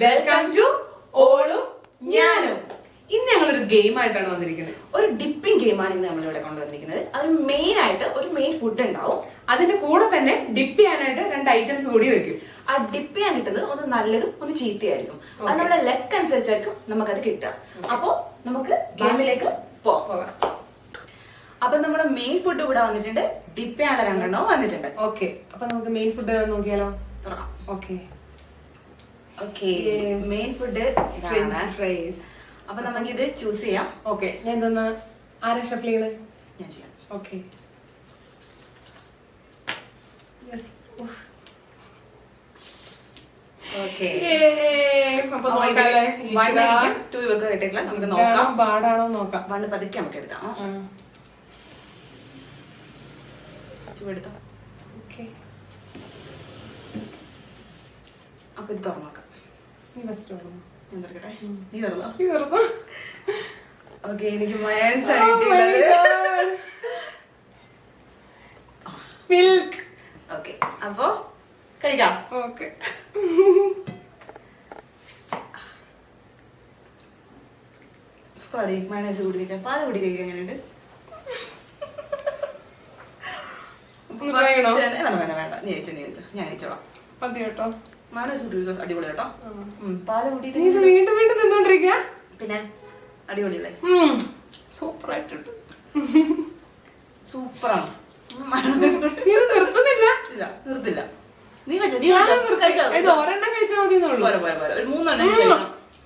Welcome to ഓളും ഞാനും. ഇന്ന് ഞങ്ങളൊരു ഗെയിം ആയിട്ടാണ് വന്നിരിക്കുന്നത്. ഒരു ഡിപ്പിംഗ് ഗെയിമാണ് ഇന്ന് നമ്മളിവിടെ കൊണ്ടുവന്നിരിക്കുന്നത്. അതിന് മെയിൻ ആയിട്ട് ഒരു മെയിൻ ഫുഡ് ഉണ്ടാവും. അതിന്റെ കൂടെ തന്നെ ഡിപ്പ് ചെയ്യാനായിട്ട് രണ്ട് ഐറ്റംസ് കൂടി വെക്കും. ആ ഡിപ്പ് ചെയ്യാൻ കിട്ടുന്നത് ഒന്ന് നല്ലതും ഒന്ന് ചീത്തയായിരിക്കും. അത് നമ്മുടെ ലെക്ക് അനുസരിച്ചായിരിക്കും നമുക്കത് കിട്ടുക. അപ്പോ നമുക്ക് ഗെയിമിലേക്ക് പോകാം. അപ്പൊ നമ്മുടെ മെയിൻ ഫുഡ് ഇവിടെ വന്നിട്ടുണ്ട്. ഡിപ്പ് ചെയ്യാനുള്ള രണ്ടെണ്ണവും വന്നിട്ടുണ്ട്. ഓക്കെ അപ്പൊ നമുക്ക് മെയിൻ ഫുഡ് നോക്കിയാലോ? തുടങ്ങാം. ഓക്കെ മെയിൻ ഫുഡ് ഫ്രൈസ് അപ്പൊ നമുക്കിത് ചൂസ് ചെയ്യാം. ഓക്കെ ഞാൻ എന്താ ആരാ ചെയ്യുന്നത് ഞാൻ ചെയ്യാം. ഓക്കെ പാടാണോ നോക്കാം. വണ്ണ് പതുക്കെ നമുക്ക് എടുക്കാം. അപ്പൊ ഇത് തുറന്നോക്കാം. നീ ഫസ്റ്റ് തുടങ്ങ്. ഞാൻ തുറക്കട്ടെ നീ തുറന്നോ നീ തുറന്നോ? ഓക്കെ എനിക്ക് മയോണൈസ് Oh കിട്ടിയിട്ടുള്ളത്. Milk. ഓക്കെ അപ്പോ കഴിക്കാം. ഓക്കെ സോറി മയോണൈസ് കൂടി കഴിക്കാം പാൽ കൂടി കഴിക്കാൻ എങ്ങനെയുണ്ട് വേണ്ട വേണ്ട വേണ്ട. നീ കഴിച്ചോ നീ കഴിച്ചോ. ഞാൻ കഴിച്ചോളാം. മതി കേട്ടോ. മയോണൈസ് കൂടി കഴിക്കാൻ അടിപൊളി കേട്ടോ. പാൽ കൂട്ടിയിട്ട് വീണ്ടും വീണ്ടും തിന്നോണ്ടിരിക്കുക പിന്നെ അടിപൊളിയല്ലേ? സൂപ്പർ ആയിട്ടുണ്ട് സൂപ്പറാണ്. നിർത്തുന്നില്ല? ഇല്ല നിർത്തില്ല. നീ ഒരെണ്ണം കഴിച്ചാൽ മതി.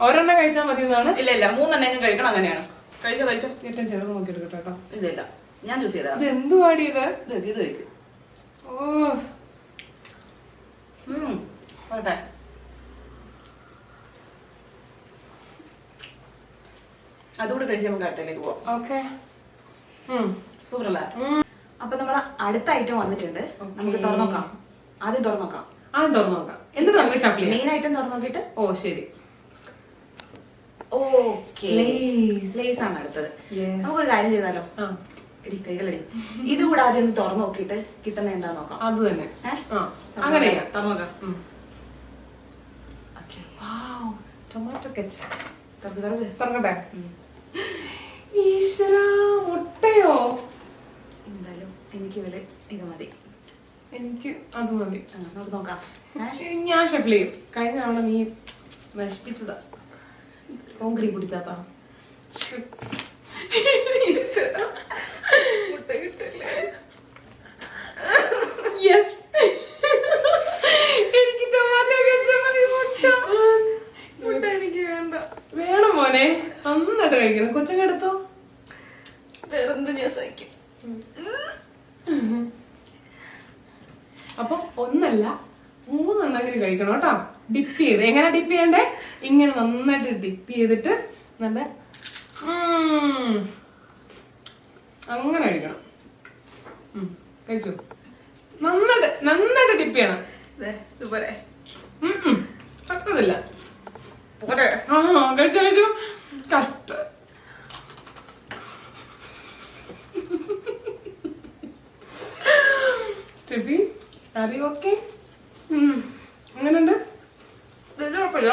ഒരെണ്ണം കഴിച്ചാൽ മതി എന്നാണ് ഇല്ല ഇല്ല മൂന്നെണ്ണം കഴിക്കണം അങ്ങനെയാണ്. കഴിച്ചോ കഴിച്ചോ. ഏറ്റവും ചെറുത് നോക്കി എടുക്കട്ടെ കേട്ടോ. ഇല്ല ഇല്ല. ഞാൻ ചൂസ് ചെയ്താ ഇത്? എന്തുവാടി ഇത് ഇത് കഴിക്ക്, ഇത് ഓ പോട്ടെ അതുകൂടെ കഴിച്ച് നമുക്ക് അടുത്തേക്ക് പോവാം. ഓക്കെ. സൂപ്പർ അല്ലേ അപ്പൊ നമ്മളെ അടുത്ത ഐറ്റം വന്നിട്ടുണ്ട്. നമുക്ക് തുറന്നു നോക്കാം. ആദ്യം തുറന്നു നോക്കാം. ആദ്യം തുറന്നു നോക്കാം. എന്നിട്ട് നമുക്ക് ഷഫിൾ മെയിൻ ഐറ്റം തുറന്നു നോക്കിയിട്ട്? ഓ ശരി. ലേസ് ആണ് അടുത്തത്. നമുക്കൊരു കാര്യം ചെയ്താലോ? എടി കൈകളടി. ഇത് കൂടാതെ ഒന്ന് തുറന്നു നോക്കിയിട്ട് കിട്ടുന്ന എന്താ നോക്കാം. അത് തന്നെ. അങ്ങനെ തുറന്നു നോക്കാം. ടൊമാറ്റോ കെച്ചപ്പ് തുറക്ക് തുറക്ക് തുറക്കട്ടെ ഈശ്വര മുട്ടയോ? എന്തായാലും എനിക്കിതിൽ ഇത് മതി. എനിക്ക് അത് മതി. നമുക്ക് നോക്കാം. ഞാൻ ഷെഫ്ലി കഴിഞ്ഞ തവണ നീ നശിപ്പിച്ചതാ. കോൺക്രീറ്റ് കുടിച്ചാത്താ മുട്ട കിട്ടില്ലേ യെസ് എനിക്ക് ടൊമാറ്റോ കെച്ചപ്പ് മതി മുട്ട മുട്ട എനിക്ക് വേണ്ട വേണം മോനെ നന്നായിട്ട് കഴിക്കണം കൊച്ചങ്ങ എടുത്തോ വേറെന്ത് ഞാൻ സഹിക്കും അപ്പൊ ഒന്നല്ല മൂന്നെണ്ണെങ്കിലും കഴിക്കണം കേട്ടോ ഡിപ്പ് ചെയ്ത് എങ്ങനെ ഡിപ്പ് ചെയ്യണ്ടേ? ഇങ്ങനെ നന്നായിട്ട് ഡിപ്പ് ചെയ്തിട്ട് നല്ല. അങ്ങനെ കഴിക്കണം. കഴിച്ചു? നന്നായിട്ട് നന്നായിട്ട് ഡിപ്പ് ചെയ്യണം. ഇതുപോലെ. പറ്റത്തില്ല. പോരെ. ആ കഴിച്ചു കഴിച്ചു. കഷ്ട. സ്റ്റെഫി അറി ഓക്കെ എങ്ങനെയുണ്ട് ഇത് കുഴപ്പമില്ല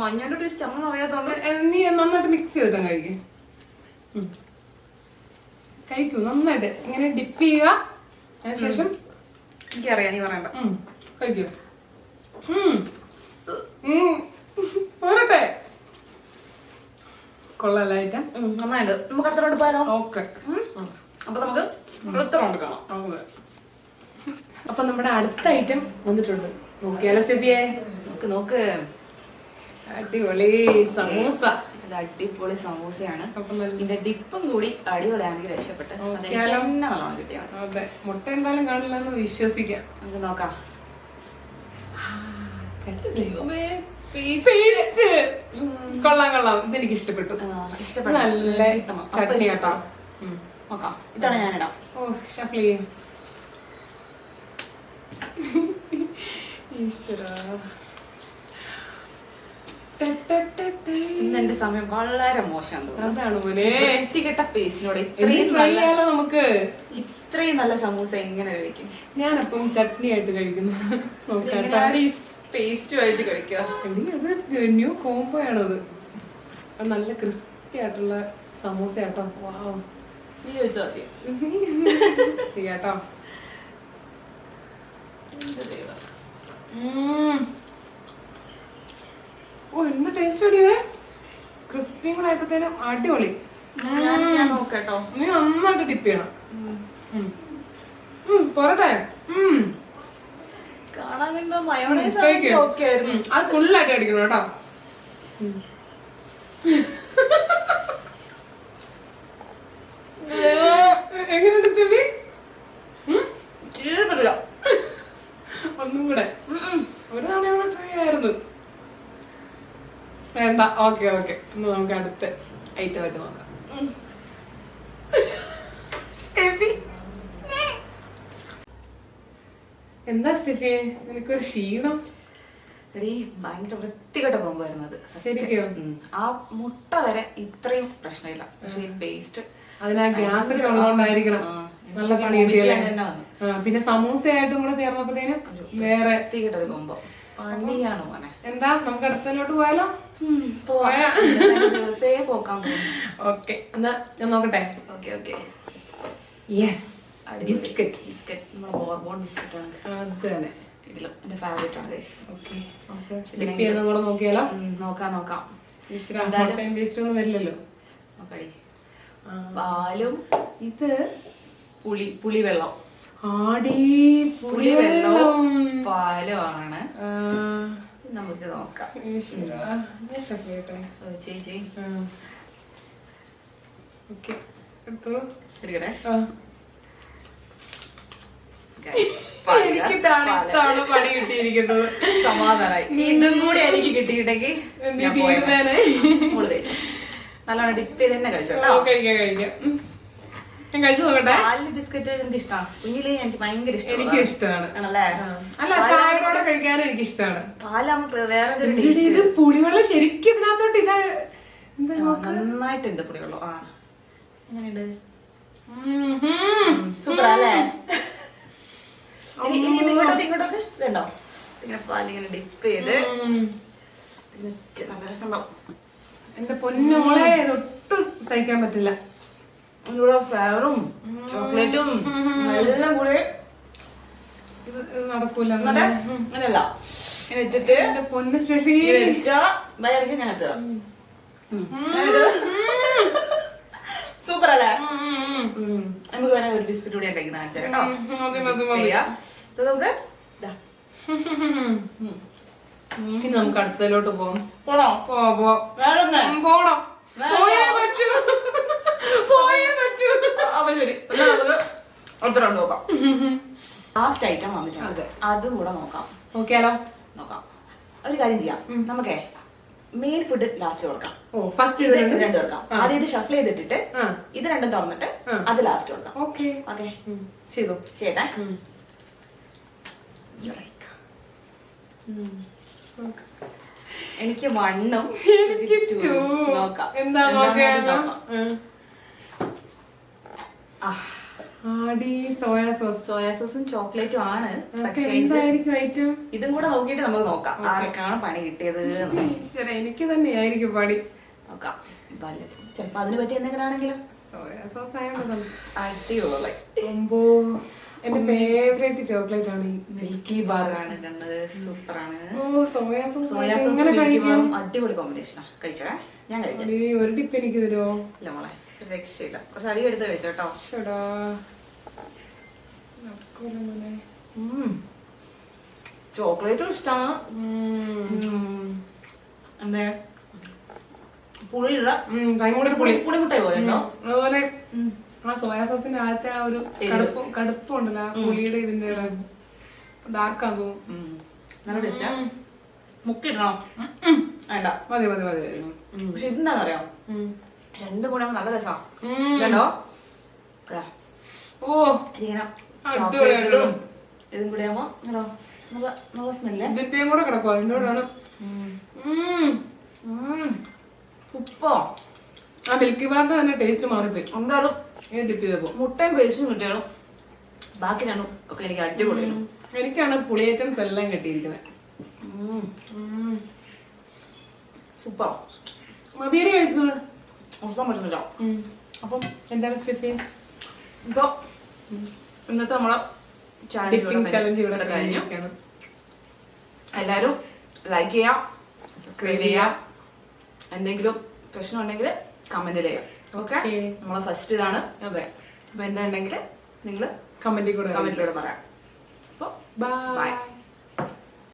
മഞ്ഞളുടെ ടേസ്റ്റ് അങ്ങനെ അറിയാത്തോണ്ട് നീ നന്നായിട്ട് മിക്സ് ചെയ്തിട്ടും കഴിക്കും കഴിക്കൂ നന്നായിട്ട്. ഇങ്ങനെ ഡിപ്പ് ചെയ്യുക. അതിനുശേഷം എനിക്കറിയാം നീ പറയണ്ട. കഴിക്കൂ. പോരട്ടെ. കൊള്ളാം നന്നായിട്ട്. നമുക്ക് അടുത്ത റൗണ്ട് പോയാലോ? ഓക്കെ. അപ്പൊ നമുക്ക് അടുത്ത റൗണ്ട് കാണാം. അപ്പൊ നമ്മുടെ അടുത്ത ഐറ്റം വന്നിട്ടുണ്ട്. നോക്കിയാലോ സ്റ്റെഫിയെ? നോക്ക് നോക്ക്. അടിപൊളി സമൂസ. ഇത് അടിപൊളി സമൂസയാണ്. ഇതിന്റെ ഡിപ്പും കൂടി അടിപൊളിയാണെങ്കിൽ രക്ഷപ്പെട്ട് നല്ലോണം കിട്ടിയാൽ അതെ. മുട്ട എന്തായാലും കാണില്ല എന്ന് വിശ്വസിക്കാം. നമുക്ക് നോക്കാം. കൊള്ളാം കൊള്ളാം. ഇതെനിക്ക് ഇഷ്ടപ്പെട്ടു. ഇഷ്ടപ്പെട്ടു. നല്ല ചട്ടണി ചട്നി കേട്ടോ. നോക്കാം. ഇതാണ് ഞാനിടാം. ഓ ഷഫ്ലി. ഈശ്വരാ. ഇന്ന് എന്റെ സമയം വളരെ മോശം തോന്നുന്നു. അതാണ് വൃത്തികെട്ട പേസ്റ്റിനോട് ഇനി ഇത്രയും ട്രൈ നല്ല ചെയ്യാലോ നമുക്ക്? ഇത്രയും നല്ല സമൂസ എങ്ങനെ കഴിക്കും? ഞാനപ്പം ചട്നി ആയിട്ട് കഴിക്കുന്നു. പേസ്റ്റുമായിട്ട് കഴിക്കുക? അത് ന്യൂ കോംബോ ആണത് നല്ല ക്രിസ്പി ആയിട്ടുള്ള സമൂസ ആട്ടോ. വാവ് നീ ചോദിച്ചോ ആദ്യം ദൈവം. എന്ത് ടേസ്റ്റ് അടിയേ? ക്രിസ്പിയും കൂടെ ആയപ്പോഴത്തേനും അടിപൊളി ഞാൻ നോക്കട്ടോ. നീ നന്നായിട്ട് ടിപ്പ് ചെയ്യണം. കാണാൻ കണ്ടോ മയോണൈസ് അത് ഫുള്ളായിട്ട് അടിക്കണം കേട്ടോ ഉം. എങ്ങനെയുണ്ട് സ്റ്റെഫി ഉം? കീഴ്പ്പെടില്ല ഒന്നും കൂടെ ഉം, ഉം. ഒരു തവണ ഇവിടെ ട്രൈ ആയിരുന്നു വേണ്ട ഓക്കെ ഓക്കെ. ഇന്ന് നമുക്ക് അടുത്ത ഐറ്റമായിട്ട് നോക്കാം. എന്താ സ്റ്റെഫി? നിനക്കൊരു ക്ഷീണം? എടീ ഭയങ്കര വൃത്തികെട്ട കോമ്പായിരുന്നു അത്. ശരിക്കും? ആ മുട്ട വരെ ഇത്രയും പ്രശ്നമില്ല. പക്ഷെ ഈ പേസ്റ്റ് അതിനാ ഗ്യാസ് ഉള്ളതുകൊണ്ടായിരിക്കണം നല്ല പണി തന്നെ വന്നു. പിന്നെ സമൂസയായിട്ടും കൂടെ ചേർന്നപ്പോഴത്തേനും വേറെ വൃത്തികെട്ട ഒരു കോമ്പോ പണിയാണ് എന്താ നമുക്ക് അടുത്തതിലോട്ട് പോയാലോ? ദിവസേ പോക്കാൻ ഓക്കെ എന്നാ ഞാൻ നോക്കട്ടെ? Okay okay. Yes biscuit biscuit നമ്മുടെ ബോർബോൺ ബിസ്ക്കറ്റ് ആണ്. അത് തന്നെ. ഇതിലും എന്റെ ഫേവറേറ്റ് ആണ് ഗൈസ് ഓക്കെ. നമുക്ക് ഡിപ്പ് ചെയ്യുന്നതും കൂടെ നോക്കിയാലോ? നോക്കാം നോക്കാം. ഒന്നും വരില്ലല്ലോ? നോക്കടി. പാലും ഇത് പുളി പുളി വെള്ളം ആടി പുളി വെള്ളവും പാലും നമുക്ക് നോക്കാം. ചേച്ചി. എനിക്കിട്ടാണ് പണി കിട്ടിയിരിക്കുന്നത്. സമാധാനായി. ഇതും കൂടി എനിക്ക് കിട്ടിയിട്ടെങ്കിൽ നല്ലോണം ഡിപ്പ് ചെയ്ത് തന്നെ കഴിച്ചോ കഴിക്കാം കഴിക്കാം. ഞാൻ കഴിച്ചു നോക്കട്ടെ. പാലിന് ബിസ്ക്കറ്റ് എനിക്ക് ഇഷ്ടമാണ് കുഞ്ഞിലേ എനിക്ക് ഭയങ്കര ഇഷ്ടമാണ്. എനിക്ക് ഇഷ്ടമാണ് ആണല്ലേ? അല്ല ചായയോടെ കഴിക്കാനും എനിക്ക് ഇഷ്ടമാണ് പാലാകുമ്പോ വേറെ ഒരു ടേസ്റ്റ് ഇത് പുളിവെള്ളം ശരിക്കും ഇതിനകത്തോട്ട് ഇതാ നന്നായിട്ടുണ്ട് പുളിവെള്ളം. ആ. എങ്ങനെയുണ്ട്. സൂപ്പർ അല്ലേ ഇനി ഇങ്ങോട്ടൊക്കെ ഇങ്ങോട്ടൊക്കെ ഇതുണ്ടോ? ഇങ്ങനെ പാലിങ്ങനെ ഡിപ്പ് ചെയ്ത് നല്ല രസം എന്റെ പൊന്നോളെ ഇതൊട്ടും സഹിക്കാൻ പറ്റില്ല. ഇവിടെ ഫ്ലേവറും ചോക്ലേറ്റും എല്ലാം കൂടെ നടക്കൂല. ഇങ്ങനെ വെച്ചിട്ട് പൊന്ന് സ്റ്റെഫി. വയറിക്ക് ഞാൻ എത്തുക സൂപ്പർ അല്ലേ? നമുക്ക് വേണമെങ്കിൽ ഒരു ബിസ്ക്കറ്റ് കൂടി ഞാൻ കഴിക്കുന്ന കാണിച്ചു കേട്ടോ. നമുക്ക്. ഇനി നമുക്ക് അടുത്തതിലോട്ട് പോവാം. പോണോ? പോ പോ വേറെ പോണം. പോയേ പറ്റൂ. പോയേ പറ്റൂ. അപ്പൊ ശരി എന്നാ നമുക്ക് അടുത്ത റൗണ്ട് നോക്കാം. ലാസ്റ്റ് ഐറ്റം വന്നിട്ടുണ്ട്. അതും. കൂടെ നോക്കാം. നോക്കിയാലോ? നോക്കാം. ഒരു കാര്യം ചെയ്യാം. നമുക്കേ മെയിൻ ഫുഡ് ലാസ്റ്റ് കൊടുക്കാം ഓ ഫസ്റ്റ് ഇത് രണ്ട് കൊടുക്കാം ആദ്യം ഇത് ഷഫിൾ ചെയ്തിട്ടിട്ട് ഇത് രണ്ടും തുറന്നിട്ട് അത് ലാസ്റ്റ് കൊടുക്കാം ഓക്കെ. ഓക്കെ. ചെയ്തു. ചെയ്യട്ടെ. എനിക്ക് വണ്ണും. നോക്കാം. എന്താ നോക്കാം. സോയ സോസ് സോയാ സോസും ചോക്ലേറ്റും ആണ്. പക്ഷേ എന്തായിരിക്കും ഐറ്റം ഇതും കൂടെ നോക്കിയിട്ട് നമുക്ക് നോക്കാം. ആർക്കാണ് പണി കിട്ടിയത് എന്ന്. എനിക്ക് തന്നെയായിരിക്കും പണി. നോക്കാം. ചിലപ്പോ അതിന് പറ്റി എന്തെങ്കിലും ആണെങ്കിലും? സോയ സോസ് അടിപൊളി. എന്റെ ഫേവറേറ്റ് ചോക്ലേറ്റ് ആണ് ഈ മിൽക്കി ബാർ ആണ് കണ്ടത് സൂപ്പർ ആണ് സോയ സോസ് സോയാ സോസ് അടിപൊളി കോമ്പിനേഷനാ കഴിച്ചേ? ഞാൻ കഴിക്കാം. ഒരു ടിപ്പ് എനിക്ക് തരുമോ ഇല്ല മോളെ. രക്ഷയില്ല. കുറച്ച് അധികം എടുത്ത് കഴിച്ചോട്ടോ ചോക്ലേറ്റും ഇഷ്ടമാണ്. എന്തേ? പുളിയുള്ള ഭയങ്കര പുളി. മുട്ടായി പോലെയുണ്ടോ അതുപോലെ ആ സോയാ സോസിന്റെ ആദ്യത്തെ ആ ഒരു കടുപ്പും കടുപ്പം ഉണ്ടല്ലോ ആ പുളിയുടെ ഇതിന്റെ ഡാർക്ക് ആകും. നല്ല ടേസ്റ്റാ മുക്കിടണോ? വേണ്ട. മതി മതി മതി. പക്ഷെ ഉം. രണ്ടും കൂടെ നല്ല രസമാണ് കണ്ടോ ഓ. ഇതിങ്ങനെ അടിപൊളിയാണ്. ചോക്ലേറ്റും ഇതും കൂടെ ആവുമ്പോ കേട്ടോ നല്ല നല്ല സ്മെല്ല് ഇതിന്റെയും കൂടെ കിടക്കുവോ. എന്തുകൊണ്ടാണ് ഉപ്പോ? ആ മിൽക്കി ബാറിന്റെ തന്നെ ടേസ്റ്റ് മാറിപ്പോയി. എന്തായാലും ഇത് ടിപ്പ് ചെയ്തപ്പോ മുട്ടയും പേസ്റ്റും കിട്ടിയാണ് ബാക്കി രണ്ടും ഒക്കെ എനിക്ക് അടിപൊളിയാണ് എനിക്കാണ് പുളിയേറ്റം എല്ലാം കിട്ടിയിരിക്കുന്നത്. സൂപ്പർ. മതിയുടെ കഴിച്ചത്. അവസാനം പറ്റുന്നില്ല അപ്പം എന്താണ് സ്റ്റെഫി ഇപ്പൊ ഇന്നത്തെ നമ്മളെ ചലഞ്ച് ഇവിടെ കഴിഞ്ഞു എല്ലാവരും ലൈക്ക് ചെയ്യുക സബ്സ്ക്രൈബ് ചെയ്യുക എന്തെങ്കിലും പ്രശ്നം ഉണ്ടെങ്കിൽ കമന്റ് ചെയ്യുക ഓക്കെ. നമ്മളെ ഫസ്റ്റ് ഇതാണ് അതെ അപ്പൊ എന്താ ഉണ്ടെങ്കിൽ നിങ്ങൾ കമന്റിൽ കൂടെ കമന്റിലൂടെ പറയാം അപ്പോൾ ബൈ